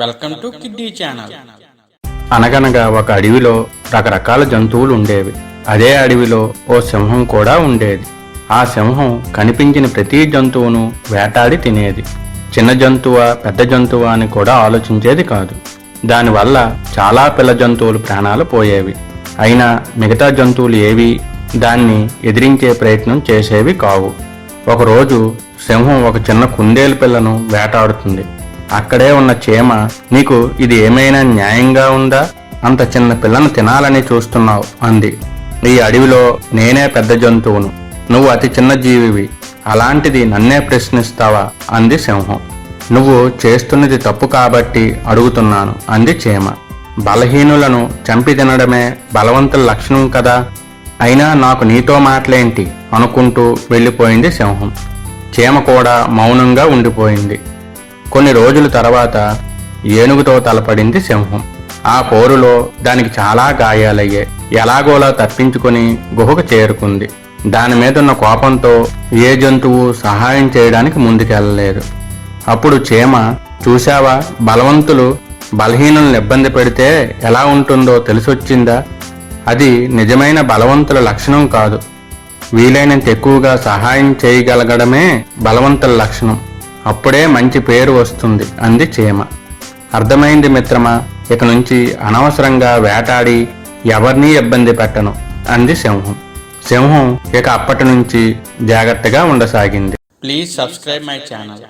Welcome to kiddy channel అనగనగా ఒక అడవిలో రకరకాల జంతువులు ఉండేవి. అదే అడవిలో ఓ సింహం కూడా ఉండేది. ఆ సింహం కనిపించిన ప్రతి జంతువును వేటాడి తినేది. చిన్న జంతువా పెద్ద జంతువా అని కూడా ఆలోచించేది కాదు. దానివల్ల చాలా పిల్ల జంతువులు ప్రాణాలు పోయేవి. అయినా మిగతా జంతువులు ఏవి దాన్ని ఎదిరించే ప్రయత్నం చేసేవి కావు. ఒకరోజు సింహం ఒక చిన్న కుందేలు పిల్లను వేటాడుతుంది. అక్కడే ఉన్న చీమ నీకు ఇది ఏమైనా న్యాయంగా ఉందా? అంత చిన్న పిల్లను తినాలని చూస్తున్నావు అంది. ఈ అడవిలో నేనే పెద్ద జంతువును. నువ్వు అతి చిన్న జీవివి. అలాంటిది నన్నే ప్రశ్నిస్తావా? అంది సింహం. నువ్వు చేస్తున్నది తప్పు కాబట్టి అడుగుతున్నాను అంది చీమ బలహీనులను చంపి తినడమే బలవంతుల లక్షణం కదా. అయినా నాకు నీతో మాటలేంటి? అనుకుంటూ వెళ్ళిపోయింది సింహం. చీమ కూడా మౌనంగా ఉండిపోయింది. కొన్ని రోజుల తర్వాత ఏనుగుతో తలపడింది సింహం. ఆ పోరులో దానికి చాలా గాయాలయ్యాయి ఎలాగోలా తప్పించుకొని గుహకు చేరుకుంది. దాని మీద ఉన్న కోపంతో ఏ జంతువు సహాయం చేయడానికి ముందుకెళ్ళలేదు. అప్పుడు చీమ చూశావా? బలవంతులు బలహీనులను ఇబ్బంది పెడితే ఎలా ఉంటుందో తెలిసొచ్చిందా? అది నిజమైన బలవంతుల లక్షణం కాదు. వీలైనంత ఎక్కువగా సహాయం చేయగలగడమే బలవంతుల లక్షణం. అప్పుడే మంచి పేరు వస్తుంది అంది చీమ. అర్థమైంది మిత్రమా? ఇక నుంచి అనవసరంగా వేటాడి ఎవరినీ ఇబ్బంది పెట్టను అంది సింహం. సింహం ఇక అప్పటి నుంచి జాగ్రత్తగా ఉండసాగింది. Please subscribe my channel